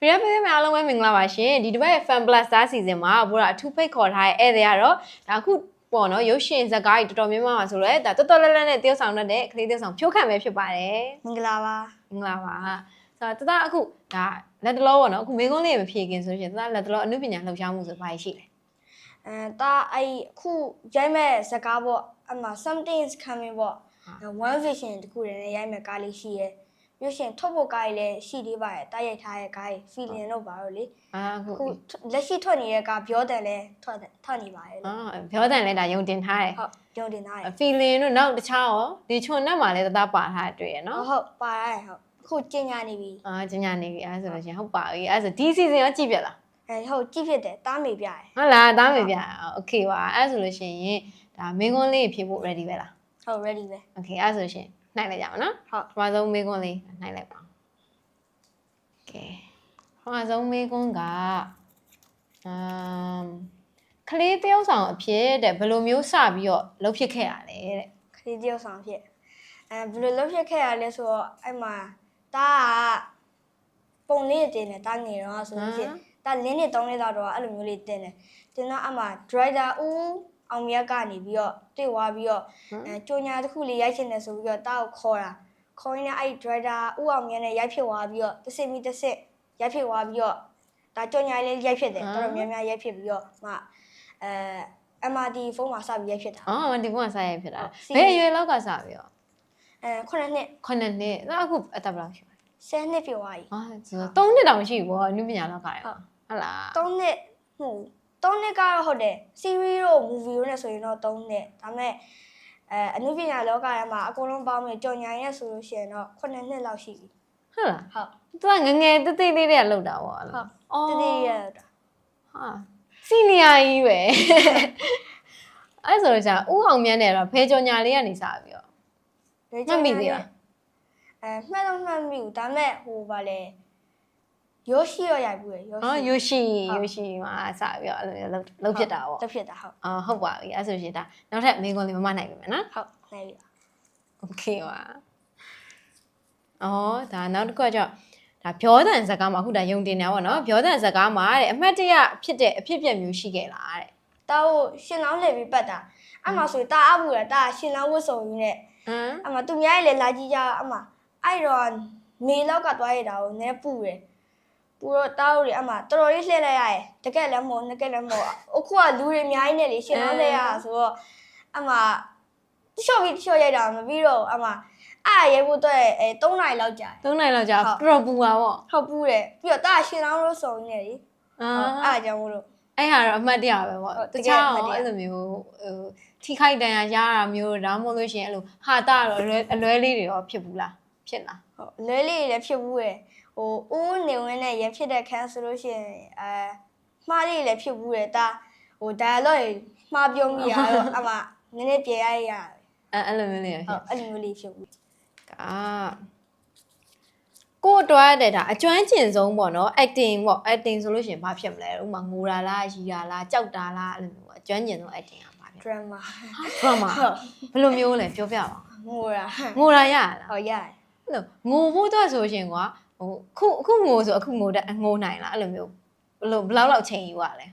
ဖရီးပေးမယ်အားလုံးပဲမင်္ဂလာပါရှင်ဒီတစ်ပတ်ရဲ့ Fan Plus Star Season မှာဘိုးကအထူးဖိတ်ခေါ်ထားတဲ့ဧည့်သည်ကတော့ဒါအခုပေါ့နော်ရုပ်ရှင်ဇာတ်ကားကြီးတော်တော်များများပါဆိုတော့ဒါတော်တော်လဲလဲနဲ့တယောက်ဆောင်တတ်တဲ့ကလေးတယောက်ဆောင်ဖြိုးခံပဲဖြစ်ပါတယ်မင်္ဂလာပါမင်္ဂလာပါဆိုတော့တသားအခုဒါလက်တလောပေါ့နော်အခုမေကုန်းလေးမဖြေခင်ဆိုလို့ရှိရင်တသားလက်တလောအမှုပညာလှုပ်ရှားမှုဆိုဘာရှိလဲအဲတာအဲ့အခုရိုက်မဲ့ဇာတ်ကားပေါ့အမ something is coming ပေါ့ one vision တခုတည်းနဲ့ရိုက်မဲ့ကားလေးရှိရဲ ရွှေရှင်ထုတ်ဖို့ကားကြီးလည်းရှိသေးပါရဲ့တိုက်ရိုက်ထားရဲ့ကားကြီး feeling တော့ပါတော့လေအာအခုအခုလက်ရှိထွက်နေတဲ့ကားပြောတယ်လဲထွက်တယ်ထွက်နေပါရဲ့လို့အာပြောတန်လဲဒါယုံတင်ထားတယ်ဟုတ်ကြုံတင်သားရဲ့အ feeling တို့နောက်တခြားရောဒီချွန်နဲ့မှလည်းတသားပါထားတွေ့ရနော်ဟုတ်ပါရဲ့ဟုတ်အခုကျင်ညာနေပြီအာကျညာနေပြီအဲဒါဆိုလို့ရှရင်ဟုတ်ပါပြီအဲဒါဆိုဒီ season ရောကြည့်ပြလားအဲဟုတ်ကြည့်ဖြစ်တယ်တားမေပြရဲ့ဟုတ်လားသားမေပြအောင် okay ပါအဲဒါဆိုလို့ရှရင်ဒါမင်းကွန်းလေးဖြေဖို့ ready ပဲလားဟုတ် ready ပဲ okay အဲဒါဆိုလို့ရှရင် နိုင်လိုက်ကြပါနော်ဟုတ်ပထမဆုံးမေးခွန်းလေးနိုင်လိုက်ပါကဲပထမဆုံးမေးခွန်းကအမ်ကလေးတယောက်ဆောင်အဖြစ်တဲ့ဘယ်လိုမျိုးစပြီးတော့လှုပ်ဖြစ်ခဲ့ရလဲတဲ့ကလေးတယောက်ဆောင်အဖြစ်အဲဘယ်လိုလှုပ်ဖြစ်ခဲ့ရလဲဆိုတော့အဲ့မှာတာကပုံလေးတင်တယ်တာငယ်တော့ဆိုလို့ရှိရင်တာလင်းနေ၃လလောက်တော့အဲ့လိုမျိုးလေးတင်တယ်တင်တော့အမှ driver ဦး အောင်မြတ်ကနေပြီးတော့တွေ့သွားပြီးတော့အဲကြိုညာတစ်ခုလေးရိုက်ချင်တယ်ဆိုပြီးတော့တားကိုခေါ်တာခေါ်ရင်းနဲ့အဲ့ driver ဦးအောင်မြတ်နဲ့ရိုက်ဖြစ်သွားပြီးတော့တစ်စစ်ပြီးတစ်စစ်ရိုက်ဖြစ်သွားပြီးတော့ဒါကြိုညာလေးရိုက်ဖြစ်တယ်တော်တော်များများရိုက်ဖြစ်ပြီးတော့မှအဲ MRT ဖုန်းမှာစပြီးရိုက်ဖြစ်တာအော်ဒီဘုံကစရိုက်ဖြစ်တာစီဘယ်အရွယ်လောက်ကစပြီးတော့အဲခုနှစ်နှစ်ခုနှစ်နှစ်ဒါအခုအသက်ဘယ်လောက်ရှိပါလဲဆယ်နှစ်ပြည့်သွားပြီအာဆိုတော့3နှစ်တောင်ရှိပြီပေါ့အနုပညာလောက်ကရဟုတ်ဟုတ်လားသုံးနှစ်ဟို သုံးနှစ်ကတော့ဟုတ်တယ် series တို့ movie တို့နဲ့ဆိုရင်တော့သုံးနှစ်ဒါပေမဲ့အဲအနုပညာလောကထဲမှာအကုန်လုံးပေါင်းပြီးကြော်ညာရဲဆိုလို့ရှိရင်တော့ခုနှစ်နှစ်လောက်ရှိပြီဟုတ်လားဟုတ်သူကငယ်ငယ်တိတ်တိတ်လေးတွေကလောက်တာပေါ့အဲ့လိုဟုတ်အော်တတိယတာဟာစီနီယာကြီးပဲအဲ့ဆိုတော့じゃဥအောင်မြန်းတယ်တော့ဖေကြော်ညာလေးကနေစပြီးတော့မှတ်မိသေးလားအဲမှတ်တော့မှတ်မိဘူးဒါပေမဲ့ဟိုဗာလေ ရိုးရှိရောရိုက်ဘူးလေရိုး ဟော ရှိ ယိုရှိ ဟုတ် ယိုရှိမှာစပြီးတော့အဲ့လိုလောက်လောက်ဖြစ်တာပေါ့ တက်ဖြစ်တာဟုတ် အော်ဟုတ်ပါပြီအဲ့ဆိုရှင်ဒါနောက်ထပ်မေးခွန်းလေးမမနိုင်ပြီမယ်နော် ဟုတ်နိုင်ပြီ โอเคပါအော်ဒါနောက်တစ်ခုကကြောင့်ဒါပြောတဲ့ဇာတ်ကားမှာအခုဒါယုံတင်နေတာပေါ့နော်ပြောတဲ့ဇာတ်ကားမှာတဲ့အမှတ်တရဖြစ်တဲ့အဖြစ်အပျက်မျိုးရှိခဲ့လားတဲ့ တာကိုရှင်လောင်းလှည့်ပြီးပတ်တာအမှဆိုရင်တာအပူရတာရှင်လောင်းဝတ်စုံကြီးနဲ့ ဟမ် အမသူများကြီးလည်းလာကြည့်ကြအမအဲ့တော့မေလောက်ကသွားရတာကိုနည်းပူတယ် ပူတော့တောက်ရအမတော်တော်လေးလှည့်လိုက်ရတယ်တကက်လည်းမဟုတ်ငကက်လည်းမဟုတ်အခုကလူတွေအများကြီးနဲ့လေရှင်အောင်လှည့်ရတာဆိုတော့အမတချို့ပြီးတချို့ရိုက်တာမပြီးတော့အမအဲ့ရိုက်ဖို့တော့အဲ3နိုင်လောက်ကြာတယ်သုံးနိုင်လောက်ကြာဟုတ်တော်တော်ပူပါပေါ့ဟုတ်ပူတယ်ပြီးတော့တာရှင်အောင်လို့စုံနေတယ်လေအာဟုတ်အဲ့ဒါကြောင့်မို့လို့အဲ့ဟာတော့အမှတ်တရပဲပေါ့ဟုတ်တတကယ်ခြားအမှတ်တော့တရအဲ့လိုမျိုးဟိုထိခိုက်တန်ရာရတာမျိုးဒါမှမဟုတ်လို့ရှိရင်အဲ့လိုဟာတာတော့အလွဲအလွဲလေးတွေရောဖြစ်ဘူးလားဖြစ်လားဟုတ်လဲလေးတွေလည်းဖြစ်ဘူးရယ် ဟိုဦးနေဝင်နဲ့ရဖြစ်တဲ့ခန်းဆိုလို့ရှိရင်အဲမှားလေးတွေလည်းဖြစ်ဘူးရယ်ဒါဟို dialogue တွေမှားပြုံးမိရတော့အမနည်းနည်းပြေရရရတယ်အဲ့အဲ့လိုမျိုးလေးရဟုဖြစ်တ်အဲ့လိုမျိုးလေးဖြစ်ဘူးကကိုတွားတဲ့ဒါအကျွမ်းကျင်ဆုံးပေါ့နော် acting ပေါ့ acting ဆိုလို့ရှိရင်ဘာဖြစ်မလဲဥပမာငိုတာလားရီတာလားကြောက်တာလားအဲ့လိုမျိုးပေါ့အကျွမ်းကျင်ဆုံး acting ကဘာဖြစ် drama drama ဘယ်လိုမျိုးလဲပြောပြပါငိုတာငိုတာရလားဟုတ်ရတယ်အဲ့လိုငိုဖို့တော့ဆိုရှင်ကွာ ဟိုခုအခုငိုဆိုအခုငိုတဲ့ငိုနိုင်လားအဲ့လိုမျိုးဘယ်လိုဘယ်လောက်လောက်ချိန်ယူရလဲ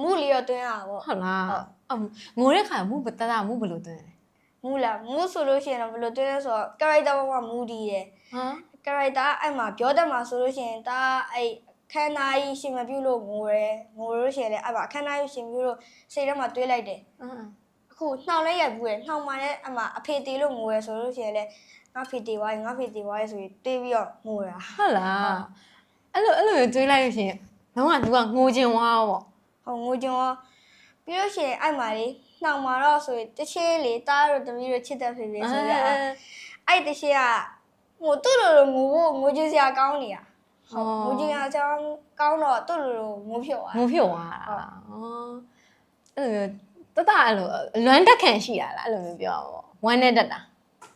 မူလီရောတွင်းရတာပေါ့ဟုတ်လားဟုတ်အမငိုတဲ့ခါမူပတတမူဘယ်လိုသွင်းလဲမူလားမူဆိုလို့ရှိရင်တော့ဘယ်လိုတွင်းလဲဆိုတော့ character ဘဝမူဒီရယ်ဟမ် character အဲ့မှာပြောတတ်မှာဆိုလို့ရှိရင်ဒါအဲ့ခန္ဓာကြီးရှင်မပြုတ်လို့ငိုရယ်ငိုလို့ရှိရင်လည်းအဲ့မှာခန္ဓာကြီးရှင်ပြုတ်လို့စိတ်ထဲမှာတွေးလိုက်တယ်အင်း အခုနှောင်လဲရိုက်ဘူးရယ်နှောင်မှလည်းအမအဖေတီလို့ငိုရယ်ဆိုလို့ရှိရင်လည်းငါဖေတီသွားရင်ငါဖေတီသွားရယ်ဆိုပြီးတွေးပြီးတော့ငိုတာဟုတ်လားအဲ့လိုအဲ့လိုမျိုးတွေးလိုက်လို့ရှိရင်လုံးဝသူကငိုချင်သွားပေါ့ဟောငိုကြုံရောပြီးလို့ရှိရင်အဲ့မှာလေနှောင်မှာတော့ဆိုရင်တချင်းလေတားတို့တမီးတို့ချစ်တဲ့ဖေဖေဆိုရအောင်အဲ့တချင်းကဟိုသူ့လိုလိုငိုဖို့ငိုကြစရာကောင်းနေတာငိုကြစရာကောင်းကောင်းတော့သူ့လိုလိုငိုဖြစ်သွားငိုဖြုတ်သွားတာဩအဲ့လို တတအဲ့လိုလွမ်းတက်ခံရှိရလားအဲ့လိုမျိုးပြောပါပေါ့ဝမ်းနဲ့တက်တာ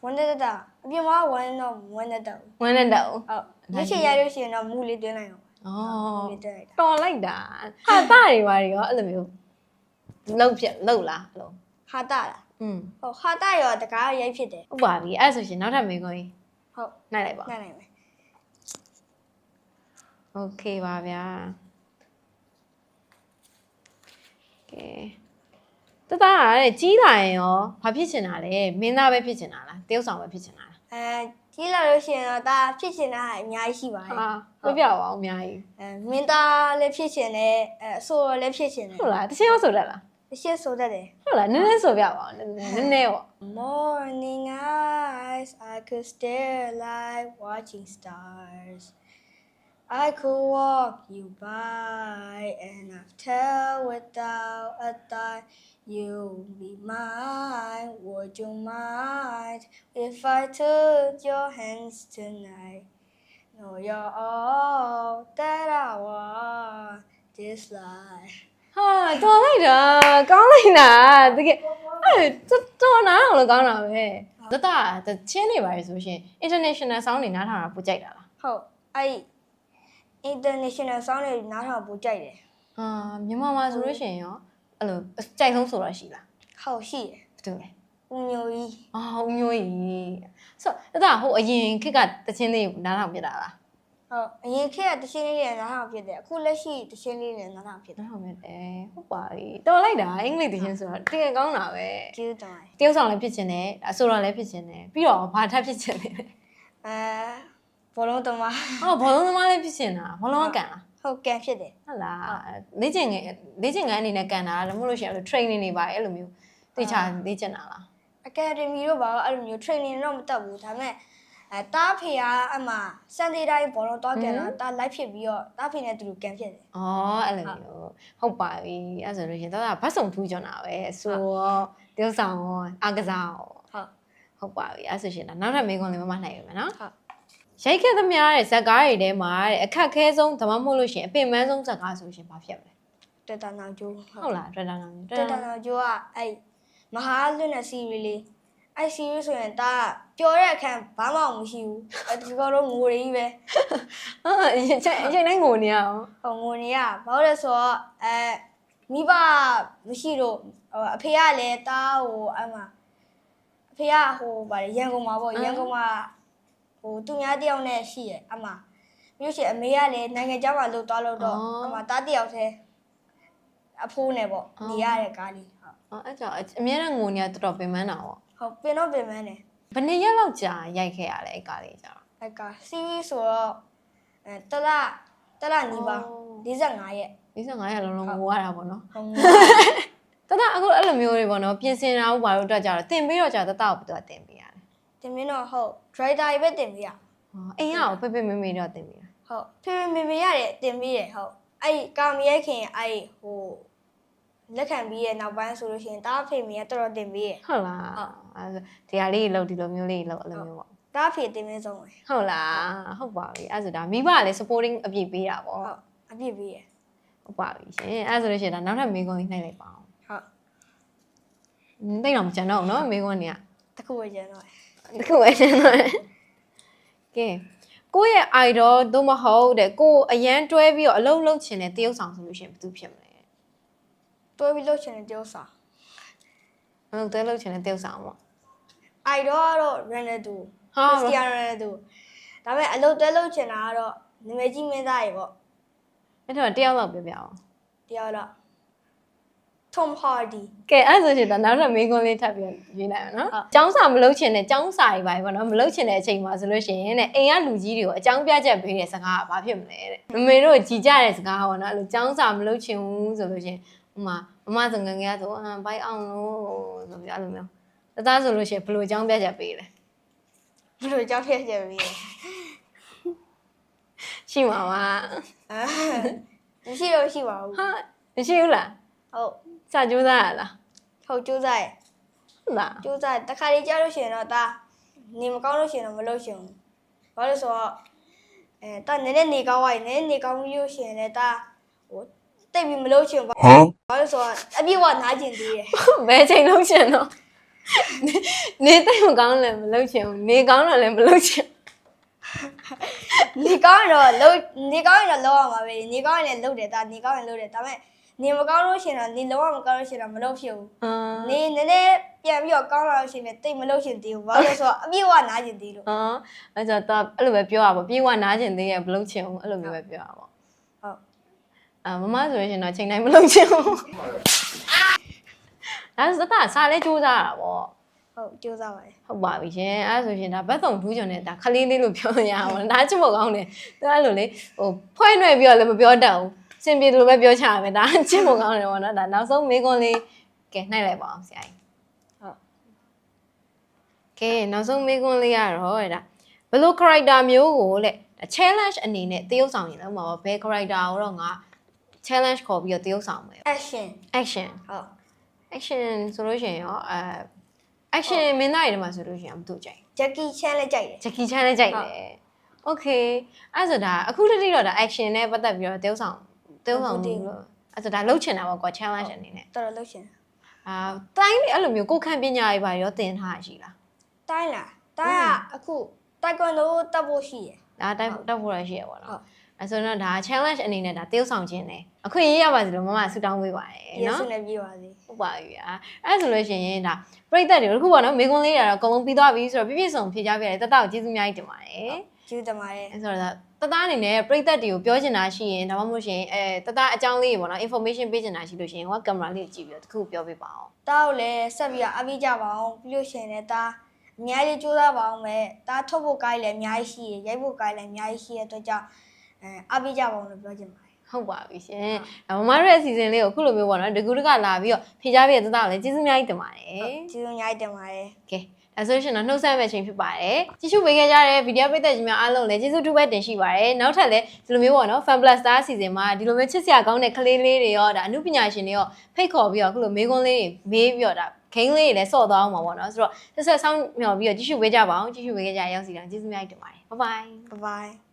ဝန်တဲ့တာအပြင်မှာဝန်တော့ဝန်တဲ့တာ ဝမ်းနဲ့တက်ဦး ဟုတ်ရွှေချင်ရလို့ရှိရင်တော့မူလေးတွင်းလိုက်အောင် ဩ မူလေးတွင်းလိုက်တာ တော်လိုက်တာဟာတာတွေပါတွေရောအဲ့လိုမျိုးလှုပ်ဖြစ်လှုပ်လားအဲ့လို ဟာတာလား อืม ဟုတ်ဟာတာရောတကားရိုက်ဖြစ်တယ် ဟုတ်ပါပြီအဲ့ဆိုရှင်နောက်ထပ်မေးခွန်းကြီး ဟုတ် နိုင်လိုက်ပါ နိုင်နိုင်မယ် โอเคပါဗျာကဲ တတကတဲ့ကြီးလာရင်ရောဘာဖြစ်ချင်တာလဲမင်းသားပဲဖြစ်ချင်တာလားတယောက်ဆောင်ပဲဖြစ်ချင်တာလားအဲကြီးလာလို့ရှိရင်တော့ဒါဖြစ်ချင်တာအများကြီးရှိပါတယ်ဟာပြပြပါအောင်အများကြီးအဲမင်းသားလည်းဖြစ်ချင်တယ်အဲအဆိုတော်လည်းဖြစ်ချင်တယ်ဟုတ်လားတချင်းရောဆိုတတ်လားတစ်ချက်ဆိုတတ်တယ်ဟုတ်လားနည်းနည်းဆိုပြပါအောင်နည်းနည်းနည်းနည်းပေါ့ Morning eyes, I could stare like watching stars. I could walk you by and I'd tell without a thought you'll be mine. Would you mind if I took your hands tonight? No, you're all that I want. This life. ဟာတော်လိုက်တာကောင်းလိုက်တာတကယ်အဲ့တော်တော်နားအောင်လို့ကောင်းတာပဲတတတချင်းနေပါလေဆိုရှင် international sound တွေနားထောင်တာပူကြိုက်တာလား ဟုတ်အဲ့ international sound တွေနားထောင်ပူကြိုက်တယ်ဟာမြန်မာမှာဆိုလို့ရှိရင်ရောအဲ့လိုကြိုက်ဆုံးဆိုတာရှိလားဟုတ်ရှိတယ်ဘာတူလဲဦးမျိုးကြီးအာဦးမျိုးကြီးဆိုတတဟိုအရင်ခက်ကတချင်းလေးနားထောင်ပြတာလားဟုတ်အရင်ခေတ်ကတချင်းလေးတွေနားထောင်ဖြစ်တယ်အခုလက်ရှိတချင်းလေးတွေနားထောင်ဖြစ်တယ်နားထောင်ပြတယ်ဟုတ်ပါပြီတော်လိုက်တာအင်္ဂလိပ်တချင်းဆိုတာတကယ်ကောင်းတာပဲကျေးဇူးတင်ပါတယ်တယောက်ဆောင်လည်းဖြစ်ချင်တယ်အဆိုတော်လည်းဖြစ်ချင်တယ်ပြီးတော့ဘာထပ်ဖြစ်ချင်လဲအဲ ဘောလုံးသမားအော်ဘောလုံးသမားလည်းဖြစ်ချင်တာဘောလုံးကကန်လားဟုတ်ကန်ဖြစ်တယ်ဟုတ်လားလေ့ကျင့်ငယ်လေ့ကျင့်ငန်းအနေနဲ့ကန်တာလားမဟုတ်လို့ရှိရင်အဲ့လို training တွေပါအဲ့လိုမျိုးတေချာလေ့ကျင့်တာလား academy တို့ဘာလို့အဲ့လိုမျိုး training တော့မတက်ဘူးဒါပေမဲ့အဲတားဖေကအမှစန်ဒေးတိုင်းဘောလုံးတော့ကန်တော့တား live ဖြစ်ပြီးတော့တားဖေနဲ့တူတူကန်ဖြစ်တယ်อ๋อအဲ့လိုမျိုးဟုတ်ပါပြီအဲ့ဆိုလို့ရှိရင်တော့ဘတ်စုံထူးကြတာပဲဆိုတော့တယောက်ဆောင်ရောအကစားရောဟုတ်ဟုတ်ပါပြီအဲ့ဆိုရှင်တော့နောက်ထပ်မေးခွန်းလေးမမနိုင်ရမယ်နော်ဟုတ် ရိုက်ခဲ့သမျှတဲ့ဇက်ကားတွေထဲမှာတဲ့အခက်ခဲဆုံးဒါမှမဟုတ်လို့ရှိရင်အပင်ပန်းဆုံးဇက်ကားဆိုရှင်ဘာဖြစ်မလဲတက်တာနောက်ကျိုးဟုတ်လားတွေ့တာနော်တက်တာနောက်ကျိုးကအဲ့မဟာလွတ်တဲ့ series လေးအဲ့ series ဆိုရင်ဒါပျော်တဲ့အခန်းဘာမှမရှိဘူးအဲ့ဒီကတော့ငိုရင်းပဲအာအရင်ချိန်အချိန်တိုင်းငိုနေရအောင်ဟိုငိုနေရဘာလို့လဲဆိုတော့အဲမိဘမရှိတော့ဟိုအဖေကလည်းတားဟိုအမှအဖေကဟိုဗါလေရန်ကုန်မှာပေါ့ရန်ကုန်မှာ ဟိုသူများတယောက်နဲ့ရှိရအမှမြို့ရှိအမေကလည်းနိုင်ငံခြားမှာလှုပ်သွားလို့တော့အမှတားတယောက်တည်းအဖိုးနဲ့ပေါ့နေရတဲ့ကားလေးဟုတ်အော်အဲ့ကြောင့်အများနဲ့ငိုနေရတော်တော်ပင်ပန်းတာပေါ့ဟုတ်ပင်တော့ပင်မန်းတယ်ဘယ်နှစ်ရက်လောက်ကြာရိုက်ခဲ့ရလဲအဲ့ကားလေးကြာအဲ့ကာ series ဆိုတော့အဲတလားတလားနီးပါ45ရက်55ရက်လုံးလုံးငိုရတာပေါ့နော်ဟုတ်တတအခုအဲ့လိုမျိုးတွေပေါ့နော်ပြင်ဆင်တာဟုတ်ပါလို့အတွက်ကြတော့တင်ပြီးတော့ကြာတတကိုဘယ်သူကတင်ပေးရလဲ တင်မင်းတော့ဟုတ် driver ပဲတင်ပြရ ဟောအိမ်ကကိုဖေဖေမေမေတော့တင်ပေးတာ ဟုတ်ဖေဖေမေမေရတယ်တင်ပြီးတယ်ဟုတ်အဲ့ကာမရိုက်ခင်အဲ့ဟိုလက်ခံပြီးရဲ့နောက်ပိုင်းဆိုလို့ရှိရင်တားဖေမေကတော်တော်တင်ပြီးရဲ့ ဟုတ်လား ဟုတ် အဲ့ဒါဒီဟာလေးလောက်ဒီလိုမျိုးလေးလောက်အဲ့လိုမျိုးပေါ့ တားဖေတင်မင်းဆုံးပဲ ဟုတ်လားဟုတ်ပါပြီအဲ့ဒါဆိုဒါမိဘကလည်း supporting အပြည့်ပေးတာပေါ့ ဟုတ်အပြည့်ပြီးရဲ့ ဟုတ်ပါပြီရှင်အဲ့ဒါဆိုလို့ရှိရင်ဒါနောက်ထပ်မေကွန်ကြီးနှိုက်လိုက်ပါအောင် ဟုတ် อืมတိတ်တော့မကြံတော့ဘူးเนาะမေကွန်ကြီးက တခုပဲကျန်တော့ တယ်တခုပဲရှင်းတော့တယ်ကဲကိုယ့်ရဲ့ idol သို့မဟုတ်တဲ့ကိုယ်အရန်တွဲပြီးတော့အလုံးလုံးချင်တဲ့တရုပ်ဆောင်ဆိုလို့ရှိရင်ဘယ်သူဖြစ်မလဲတွဲပြီးလှုပ်ချင်တဲ့တယောက်စာအလုံးတွဲလုံးချင်တဲ့တရုပ်ဆောင်ပေါ့အိုင်တော့ကတော့ Ronaldo ဟာ Cristiano Ronaldo ဒါပေမဲ့အလုပ်တွဲလှုပ်ချင်တာကတော့နာမည်ကြီးမင်းသားရေပေါ့အဲ့တော့တယောက်လောက်ပြပြအောင် တယောက်တော့ Tom Hardy ကဲအဲ့ဆိုရှင်ဒါနောက်ထပ်မေးခွန်းလေးထပ်ပြီးရေးလိုက်အောင်နော်ဟုတ်။ကျောင်းစာမလုပ်ချင်တဲ့ကျောင်းစာတွေပါပဲပေါ့နော်မလုပ်ချင်တဲ့အချိန်မှာဆိုလို့ရှိရင်တဲ့အိမ်ကလူကြီးတွေကိုအကြောင်းပြချက်ပေးတဲ့စကားကဘာဖြစ်မလဲတဲ့။မမေတို့ကြည်ကြတဲ့စကားပေါ့နော်အဲ့လိုကျောင်းစာမလုပ်ချင်ဘူးဆိုလို့ရှိရင်ဥမာမမစငငယ်ကဆိုအာဘိုက်အောင်လို့ဆိုပြီးအဲ့လိုမျိုး။တသားဆိုလို့ရှိရင်ဘယ်လိုအကြောင်းပြချက်ပေးလဲဘယ်လိုကြောက်ဖြစ်ကြပြီလဲ။ရှိမှာပါအာမရှိတော့ရှိပါဘူး။ဟာမရှိဘူးလားဟုတ်။ စာကြိုးစားရလားဟုတ်ကြိုးစားရဲ့။ဟုတ်လားကြိုးစားတခါလေးကြားလို့ရှိရင်တော့ဒါနေမကောင်းလို့ရှိရင်တော့မလုပ်ရှင်ဘူးဘာလို့လဲဆိုတော့အဲတာနည်းနည်းနေကောင်းသွားရင်နည်းနည်းနေကောင်းလို့ရှိရင်လည်းဒါဟိုတိတ်ပြီးမလုပ်ရှင်ဘူး Huh? ဘာလို့လဲဆိုတော့အပြည့်ဝနားကျင်သေးတယ်။ဘယ်ချိန်လုံးချင်တော့နေနေတိတ်မကောင်းလည်းမလုပ်ချင်ဘူး။နေကောင်းတော့လည်းမလုပ်ချင်ဘူးနေကောင်းရင်တော့လုပ်နေကောင်းရင်တော့လုပ်ရမှာပဲနေကောင်းရင်လည်းလုပ်တယ်ဒါနေကောင်းရင်လုပ်တယ်ဒါပေမဲ့ နေမကောင်းလို့ရှိရင်တော့နေလုံးဝမကောင်းလို့ရှိရင်တော့မလုပ်ဖြစ်ဘူးအာနေနည်းနည်းပြပြန်ပြီးတော့ကောင်းလာလို့ရှိရင်တိတ်မလို့ရှင်သေးဘူးဘာလို့လဲဆိုတော့အပြည့်အဝနားကျင်သေးလို့ဟောအဲ့ဆိုတော့အဲ့လိုပဲပြောရပါပြေးဝနားကျင်သေးရဲ့ဘလုံးချင်ဘူးအဲ့လိုမျိုးပဲပြောရပါဟုတ်အာမမဆိုလို့ရှိရင်တော့ချိန်တိုင်းမလုံးချင်ဘူးအဲ့ဆိုတော့စားလဲစူးစားတာပေါ့ဟုတ်ကြိုးစားပါတယ်ဟုတ်ပါပြီရှင်အဲ့ဒါဆိုရှင်ဒါဘတ်စုံထူးချွန်နေတာခလေးလေးလို့ပြောရအောင်ဒါချစ်ဖို့ကောင်းတယ်သူအဲ့လိုလေဟိုဖွဲ့နှွယ်ပြီးတော့လည်းမပြောတတ်ဘူး စင်ပြေတယ်လို့ပဲပြောချရမယ်ဒါချစ်ဖို့ကောင်းတယ်ပေါ့နော်ဒါနောက်ဆုံးမေးခွန်းလေးကဲနှိုက်လိုက်ပါအောင်ဆရာကြီးဟုတ်ကဲနောက်ဆုံးမေးခွန်းလေးကတော့တဲ့ဒါဘယ်လို character မျိုးကိုလေ challenge အနေနဲ့တရုပ်ဆောင်ရင်လည်းဥပမာဘယ် character ကိုတော့ငါ challenge ခေါ်ပြီးတော့တရုပ်ဆောင်မယ် action action ဟုတ် action ဆိုလို့ရှိရင်ရောအဲ action မင်းသားတွေထဲမှာဆိုလို့ရှိရင်အမတို့ကြိုက် Jackie Chan လည်းကြိုက်တယ်ဂျက်ကီချန်လည်းကြိုက်တယ် Okay အဲ့ဆိုဒါအခုတတိတော့ဒါ action နဲ့ပတ်သက်ပြီးတော့တရုပ်ဆောင် တရုပ်ဆောင်အခုတည်းဘူးလို့အဲ့ဆိုဒါလှုပ်ချင်တာပေါ့ကွာ challenge အနေနဲ့တော်တော်လှုပ်ရှင်အာတိုင်းလေအဲ့လိုမျိုးကိုယ်ခံပညာတွေပါရောသင်ထားရရှိလားတိုင်းလားတိုင်းကအခုတိုင်ကွန်ဒိုတက်ဖို့ရှိရယ်ဒါတိုင်းတက်ဖို့ရရှိရပါဟုတ်တော့အဲ့ဆိုတော့ဒါ challenge အနေနဲ့ဒါတရုပ်ဆောင်ခြင်းတယ်အခွင့်အရေးရပါစေလို့မမဆူတောင်းပေးပါတယ်ရေနော်စနဲ့ပြေးပါစေဟုတ်ပါပြီအာအဲ့ဆိုလို့ရှိရင်ဒါပြိသက်တွေတခုပေါ့နော်မေကွန်းလေးတွေကတော့အကုန်လုံးပြီးသွားပြီဆိုတော့ပြည့်ပြည့်စုံဖြေကြပြရတယ်တတောက်ကျေးဇူးအများကြီးတင်ပါတယ်ကျေးဇူးတင်ပါတယ်အဲဆိုတော့ တသားအနေနဲ့ပြိသက်တွေကိုပြောချင်တာရှိရင်ဒါမှမဟုတ်ရှင်အဲတသားအကြောင်းလေးတွေပေါ့နော် information ပေးချင်တာရှိလို့ရှိရင်ဟိုကကင်မရာလေးကိုကြည့်ပြီးတော့တခုပြောပြပါအောင်တားကိုလည်းဆက်ပြီးတော့အပိကြပါအောင်ပြီးလို့ရှိရင်လည်းတားအများကြီးကြိုးစားပါအောင်မယ်တားထုတ်ဖို့ကိုင်းလည်းအများကြီးရှိရယ်ရိုက်ဖို့ကိုင်းလည်းအများကြီးရှိရတဲ့အတွက်ကြောင့်အဲအပိကြပါအောင်လို့ပြောချင်ပါတယ်ဟုတ်ပါပြီရှင်ဒါမမတို့ရဲ့အစီအစဉ်လေးကိုအခုလိုမျိုးပေါ့နော်တကူတကလာပြီးတော့ဖြေကြပြတဲ့တသားကိုလည်းကျေးဇူးအများကြီးတင်ပါတယ်ကျေးဇူးအများကြီးတင်ပါတယ်ကဲ ဒါဆိုရှင်တော့နှုတ်ဆက်မဲ့ချိန်ဖြစ်ပါတယ်ကြည့်ရှုပေးခဲ့ကြတဲ့ဗီဒီယိုပိတ်သက်ကြီးများအားလုံးလည်းကျေးဇူးတူပဲတင်ရှိပါတယ်နောက်ထပ်လည်းဒီလိုမျိုးပေါ့နော် Fan Plus Star အစီအစဉ်မှာဒီလိုမျိုးချစ်စရာကောင်းတဲ့ကလေးလေးတွေရောဒါအမှုပညာရှင်တွေရောဖိတ်ခေါ်ပြီးတော့အခုလိုမေးခွန်းလေးတွေမေးပြီးတော့ဒါဂိမ်းလေးတွေလည်းစော့သွားအောင်ပါပေါ့နော်ဆိုတော့ဆက်ဆက်ဆောင်းမျှော်ပြီးတော့ကြည့်ရှုပေးကြပါအောင်ကြည့်ရှုပေးခဲ့ကြတဲ့ရောက်စီတိုင်းကျေးဇူးများကြီးတင်ပါတယ်ဘိုင်ဘိုင် bye bye